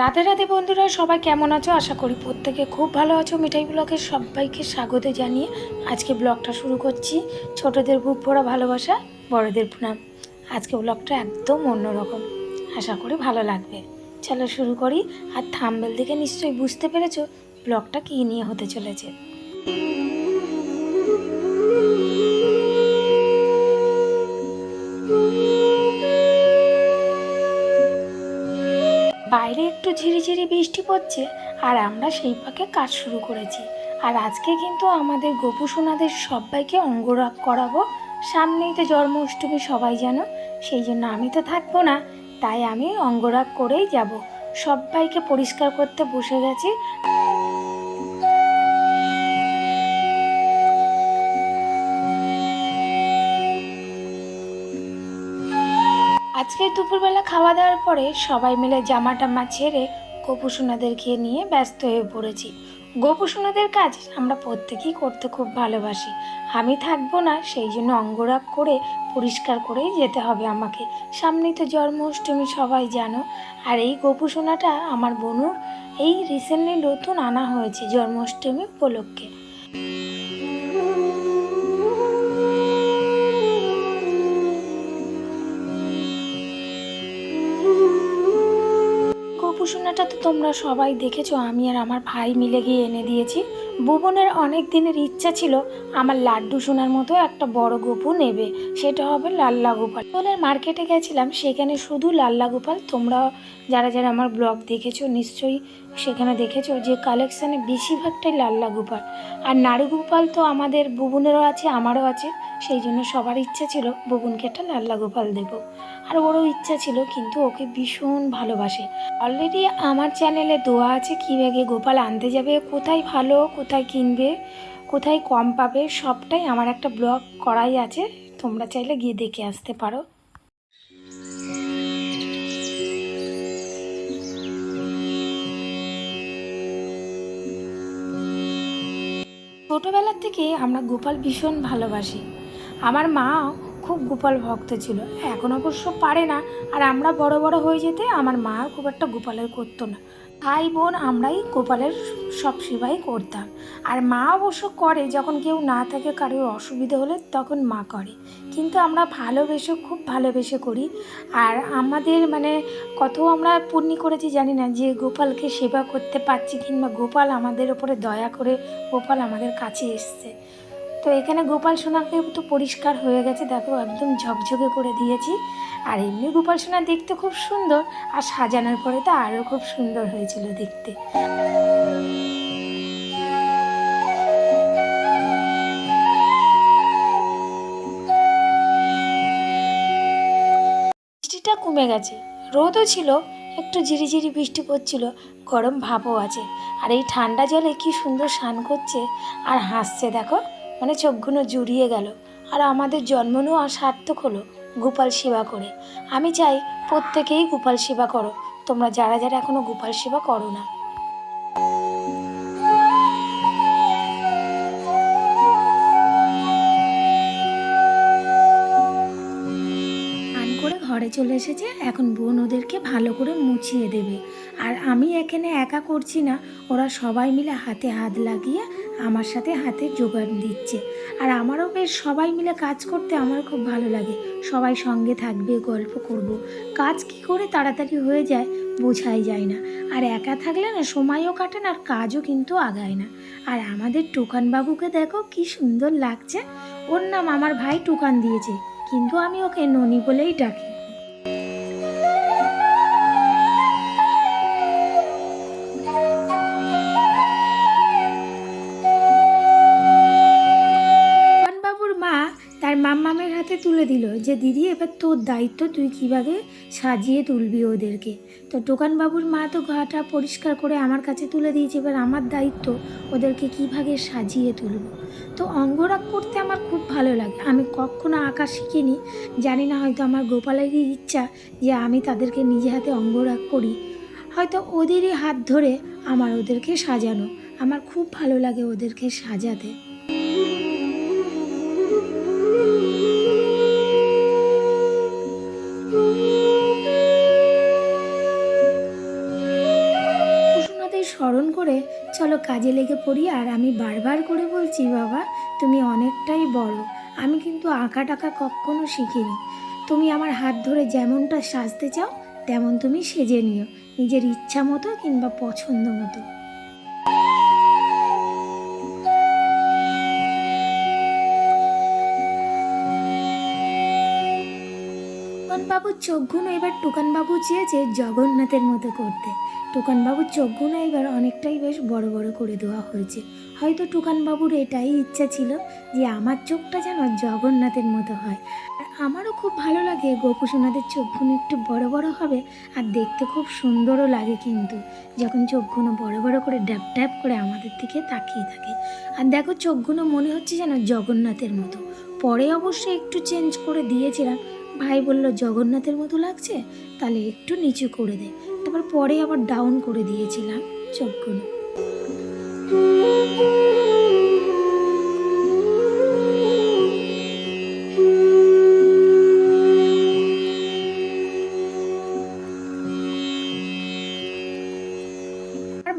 রাতে রাতে বন্ধুরা, সবাই কেমন আছো? আশা করি প্রত্যেকে খুব ভালো আছো। মিঠাই ব্লগের সবাইকে স্বাগত জানিয়ে আজকে ব্লগটা শুরু করছি। ছোটদের বুক ভরা ভালোবাসা, বড়দের প্রণাম। আজকে ব্লগটা একদম অন্যরকম। আশা করি ভালো লাগবে। চলো শুরু করি। আর থাম্বেল দেখে নিশ্চয়ই বুঝতে পেরেছ ব্লগটা কী নিয়ে হতে চলেছে। বাইরে একটু ঝিরিঝিরি বৃষ্টি পড়ছে আর আমরা সেই পাকে কাজ শুরু করেছি। আর আজকে কিন্তু আমাদের গোপু সোনাদের সবাইকে অঙ্গরাগ করাবো। সামনেই তো জন্মাষ্টমী সবাই জানো, সেই জন্য আমি তো থাকব না, তাই আমি অঙ্গরাগ করেই যাব। সবাইকে পরিষ্কার করতে বসে গেছি। আজকে দুপুরবেলা খাওয়া দাওয়ার পরে সবাই মিলে জামা টামা ছেড়ে গোপুসোনাদেরকে নিয়ে ব্যস্ত হয়ে পড়েছি। গোপুসোনাদের কাজ আমরা প্রত্যেকেই করতে খুব ভালোবাসি। আমি থাকব না, সেই জন্য অঙ্গরাগ করে পরিষ্কার করেই যেতে হবে আমাকে। সামনেই তো জন্মাষ্টমী, সবাই জানো। আর এই গোপুসোনাটা আমার বনুর এই রিসেন্টলি নতুন আনা হয়েছে জন্মাষ্টমী উপলক্ষে। গোপুসোনাটা তো তোমরা সবাই দেখেছ, আমি আর আমার ভাই মিলে গিয়ে এনে দিয়েছি। ভুবনের অনেক দিনের ইচ্ছা ছিল আমার লাড্ডু সোনার মতো একটা বড় গোপু নেবে, সেটা হবে লাল্লা গোপাল। ভুবনের মার্কেটে গেছিলাম, সেখানে শুধু লাল্লা গোপাল। তোমরা যারা যারা আমার ব্লগ দেখেছ, নিশ্চয়ই সেখানে দেখেছ যে কালেকশানে বেশিরভাগটাই লাল্লা গোপাল। আর নাড়ু গোপাল তো আমাদের বুবনেরও আছে, আমারও আছে, সেই জন্য সবার ইচ্ছা ছিল বুবনকে একটা লাল্লা গোপাল দেবো। আর ওরও ইচ্ছা ছিল, কিন্তু ওকে ভীষণ ভালোবাসে। অলরেডি আমার চ্যানেলে দোয়া আছে, কী ব্যাগে গোপাল আনতে যাবে, কোথায় ভালো, কোথায় কিনবে, কোথায় কম পাবে, সবটাই আমার একটা ব্লগ করাই আছে, তোমরা চাইলে গিয়ে দেখে আসতে পারো। ছোটোবেলার থেকে আমরা গোপাল ভীষণ ভালোবাসি। আমার মাও খুব গোপাল ভক্ত ছিল। এখন অবশ্য পারে না। আর আমরা বড় বড় হয়ে যেতে আমার মা খুব একটা গোপালের করতো না। ভাই বোন আমরাই গোপালের সব সেবাই করতাম। আর মা অবশ্য করে, যখন কেউ না থাকে, কারোর অসুবিধা হলে তখন মা করে। কিন্তু আমরা ভালোবেসে, খুব ভালোবেসে করি। আর আমাদের মানে কত আমরা পুণ্যি করেছি জানি না যে গোপালকে সেবা করতে পারছি কিংবা গোপাল আমাদের ওপরে দয়া করে গোপাল আমাদের কাছে এসছে। তো এখানে গোপাল সোনাকে তো পরিষ্কার হয়ে গেছে, দেখো একদম ঝকঝকে করে দিয়েছি। আর এমনি গোপাল সোনা দেখতে খুব সুন্দর, আর সাজানোর পরে তো আরও খুব সুন্দর হয়েছিল দেখতে। বৃষ্টিটা কমে গেছে, রোদও ছিল, একটু ঝিরিঝিরি বৃষ্টি পড়ছিল, গরম ভাবও আছে। আর এই ঠান্ডা জলে কি সুন্দর স্নান করছে, আর হাসছে, দেখো। মানে চোখগুলো জুড়িয়ে গেল। আর আমাদের জন্মনও আর সার্থক হলো গোপাল সেবা করে। আমি চাই প্রত্যেকেই গোপাল সেবা করো। তোমরা যারা যারা এখনও গোপাল সেবা করো না। ঘরে চলে এসেছে, এখন বোন ওদেরকে ভালো করে মুছিয়ে দেবে। আর আমি এখানে একা করছি না, ওরা সবাই মিলে হাতে হাত লাগিয়ে আমার সাথে হাতে যোগান দিচ্ছে। আর আমারও বেশ সবাই মিলে কাজ করতে আমার খুব ভালো লাগে। সবাই সঙ্গে থাকবে, গল্প করব। কাজ কি করে তাড়াতাড়ি হয়ে যায় বোঝাই যায় না। আর একা থাকলে না সময়ও কাটে না আর কাজও কিন্তু আগায় না। আর আমাদের টুকান বাবুকে দেখো কি সুন্দর লাগছে। ওর নাম আমার ভাই টুকান দিয়েছে, কিন্তু আমি ওকে ননি বলেই ডাকি। তুলে দিল যে, দিদি, এবার তোর দায়িত্ব তুই কীভাবে সাজিয়ে তুলবি ওদেরকে? তো টোকানবাবুর মা তো ঘাটা পরিষ্কার করে আমার কাছে তুলে দিয়েছে, এবার আমার দায়িত্ব ওদেরকে কীভাবে সাজিয়ে তুলব? তো অঙ্গরাগ করতে আমার খুব ভালো লাগে। আমি কখনো আঁকা শিখিনি। জানি না হয়তো আমার গোপালেরই ইচ্ছা যে আমি তাদেরকে নিজে হাতে অঙ্গরাগ করি। হয়তো ওদেরই হাত ধরে আমার ওদেরকে সাজানো। আমার খুব ভালো লাগে ওদেরকে সাজাতে। কাজে লেগে পড়ি আর আমি বারবার করে বলছি, বাবা, তুমি অনেকটাই বড়। আমি কিন্তু আঁকা টাকা কখনো শিখিনি। তুমি আমার হাত ধরে যেমনটা সাজতে চাও, তেমন তুমি সেজে নিও। নিজের ইচ্ছা মতো কিংবা পছন্দ মতো। টুকানবাবুর চোখগুলো এবার টুকানবাবু চেয়েছে জগন্নাথের মতো করতে। টুকানবাবুর চোখগুলো এবার অনেকটাই বেশ বড় বড় করে দেওয়া হয়েছে। হয়তো টুকানবাবুর এটাই ইচ্ছা ছিল যে আমার চোখটা যেন জগন্নাথের মতো হয়। আর আমারও খুব ভালো লাগে গোপুসোনাদের চোখগুলো একটু বড় বড় হবে, আর দেখতে খুব সুন্দরও লাগে কিন্তু, যখন চোখগুলো বড় বড় করে ড্যাপ ড্যাপ করে আমাদের দিকে তাকিয়ে থাকে। আর দেখো চোখগুলো মনে হচ্ছে যেন জগন্নাথের মতো। পরে অবশ্যই একটু চেঞ্জ করে দিয়েছিলাম, ভাই বলল, জগন্নাথের মতো লাগছে? তাহলে একটু নিচু করে দে। তারপর পরে আবার ডাউন করে দিয়েছিলাম চোখগুলো।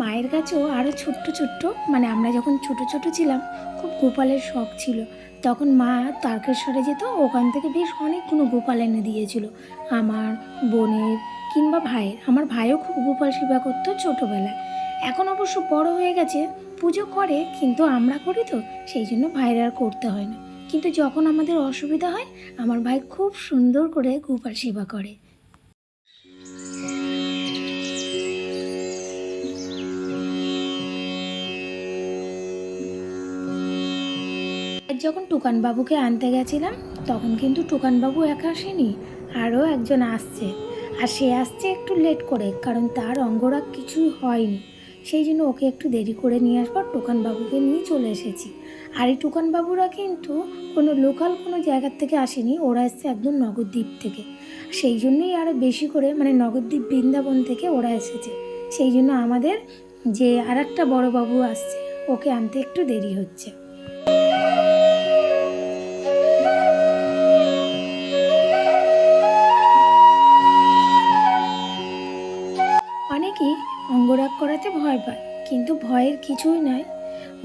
মায়ের কাছেও আরও ছোট্ট ছোট্ট মানে আমরা যখন ছোট ছোট ছিলাম, খুব গোপালের শখ ছিল। তখন মা তারকেশ্বরে যেত, ওখান থেকে বেশ অনেকগুলো গোপাল এনে দিয়েছিল। আমার বোনের কিংবা ভাইয়ের আমার ভাইও খুব গোপাল সেবা করতো ছোটোবেলায়। এখন অবশ্য বড় হয়ে গেছে, পুজো করে, কিন্তু আমরা করি তো, সেই জন্য ভাইয়ের আর করতে হয় না। কিন্তু যখন আমাদের অসুবিধা হয়, আমার ভাই খুব সুন্দর করে গোপাল সেবা করে। যখন টুকানবাবুকে আনতে গেছিলাম, তখন কিন্তু টুকানবাবু একা আসেনি, আরও একজন আসছে। আর সে আসছে একটু লেট করে, কারণ তার অঙ্গরাগ কিছুই হয়নি। সেই জন্য ওকে একটু দেরি করে নিয়ে আসবার টোকানবাবুকে নিয়ে চলে এসেছি। আর এই টুকানবাবুরা কিন্তু কোনো লোকাল কোনো জায়গার থেকে আসেনি, ওরা এসছে একদম নগরদ্বীপ থেকে। সেই জন্যই আরও বেশি করে মানে নগরদ্বীপ বৃন্দাবন থেকে ওরা এসেছে। সেই জন্য আমাদের যে আর একটা বড় বাবু আসছে, ওকে আনতে একটু দেরি হচ্ছে। ভয়ের কিছুই নয়।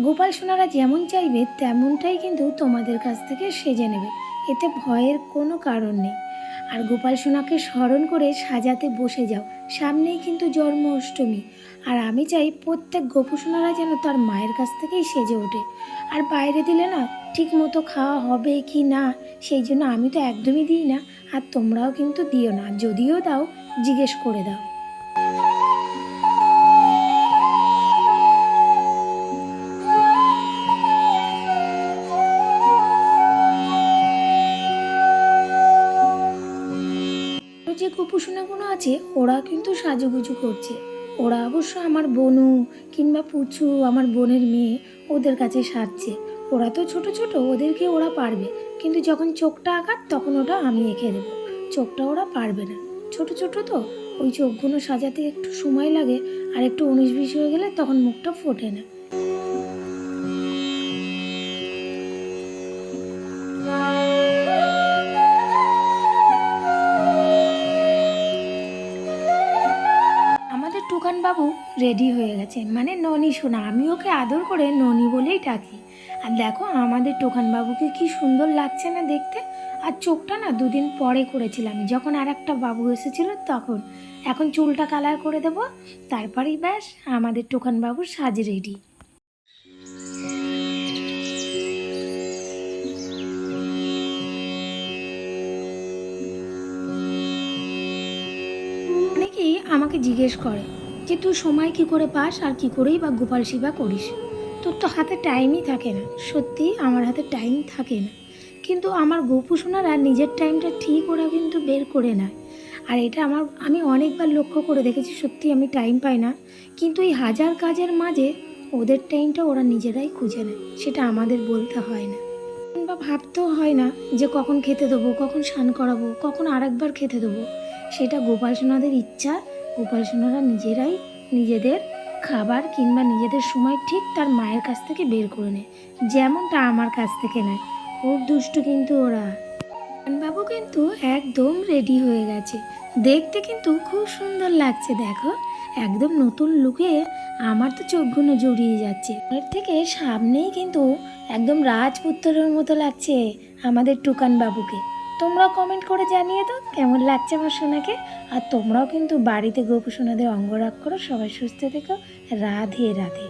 গোপাল সোনারা যেমন চাইবে, তেমনটাই কিন্তু তোমাদের কাছ থেকে সেজে নেবে। এতে ভয়ের কোনো কারণ নেই। আর গোপাল সোনাকে স্মরণ করে সাজাতে বসে যাও। সামনেই কিন্তু জন্ম অষ্টমী আর আমি চাই প্রত্যেক গোপুসোনারা যেন তার মায়ের কাছ থেকেই সেজে ওঠে। আর বাইরে দিলে না ঠিক মতো খাওয়া হবে কি না, সেই জন্য আমি তো একদমই দিই না। আর তোমরাও কিন্তু দিও না। যদিও দাও, জিজ্ঞেস করে দাও। আছে ওরা কিন্তু সাজুগুজু করছে। ওরা অবশ্য আমার বনু কিংবা পুচু, আমার বোনের মেয়ে ওদের কাছে সাজছে ওরা তো ছোট ছোট, ওদেরকে ওরা পারবে। কিন্তু যখন চোখটা আঁকার তখন ওটা আমি এঁকে দেবো। চোখটা ওরা পারবে না। ছোট ছোট তো, ওই চোখগুলো সাজাতে একটু সময় লাগে। আর একটু উনিশ বিশ হয়ে গেলে তখন মুখটা ফোটে না। রেডি হয়ে গেছে। মানে ননি শোনা আমি ওকে আদর করে ননি বলেই ডাকি। আর দেখো আমাদের টোকান বাবুকে কি সুন্দর লাগছে না দেখতে। আর চোখটা না দুদিন পরে করেছিলাম যখন আর একটা বাবু এসেছিল তখন। এখন চুলটা কালার করে দেব, তারপরেই ব্যাস আমাদের টোকান বাবুর সাজ রেডি অনেকেই আমাকে জিজ্ঞেস করে যে তুই সময় কি করে পাস আর কি করেই বা গোপাল সেবা করিস? তোর তো হাতে টাইমই থাকে না। সত্যি আমার হাতে টাইম থাকে না। কিন্তু আমার গোপু সোনারা নিজের টাইমটা ঠিক ওরা কিন্তু বের করে নেয়। আর এটা আমার, আমি অনেকবার লক্ষ্য করে দেখেছি, সত্যি আমি টাইম পাই না। কিন্তু এই হাজার কাজের মাঝে ওদের টাইমটা ওরা নিজেরাই খুঁজে নেয়। সেটা আমাদের বলতে হয় না। কিংবা ভাবতেও হয় না যে কখন খেতে দেবো, কখন স্নান করাবো, কখন আরেকবার খেতে দেবো। সেটা গোপাল সোনাদের ইচ্ছা গোপাল সোনারা নিজেরাই নিজেদের খাবার কিংবা নিজেদের সময় ঠিক তার মায়ের কাছ থেকে বের করে নেয়। যেমনটা আমার কাছ থেকে নেয়। খুব দুষ্টু কিন্তু ওরা। বাবু কিন্তু একদম রেডি হয়ে গেছে। দেখতে কিন্তু খুব সুন্দর লাগছে, দেখো। একদম নতুন লুকে আমার তো চোখগুলো জড়িয়ে যাচ্ছে। এর থেকে সামনেই কিন্তু একদম রাজপুত্রের মতো লাগছে আমাদের টুকান বাবুকে। তোমরাও কমেন্ট করে জানিয়ে দাও কেমন লাগছে আমার সোনাকে। আর তোমরাও কিন্তু বাড়িতে গোপু সোনাদের অঙ্গরাগ করো, সবাই সুস্থ থেকো, রাধে রাধে।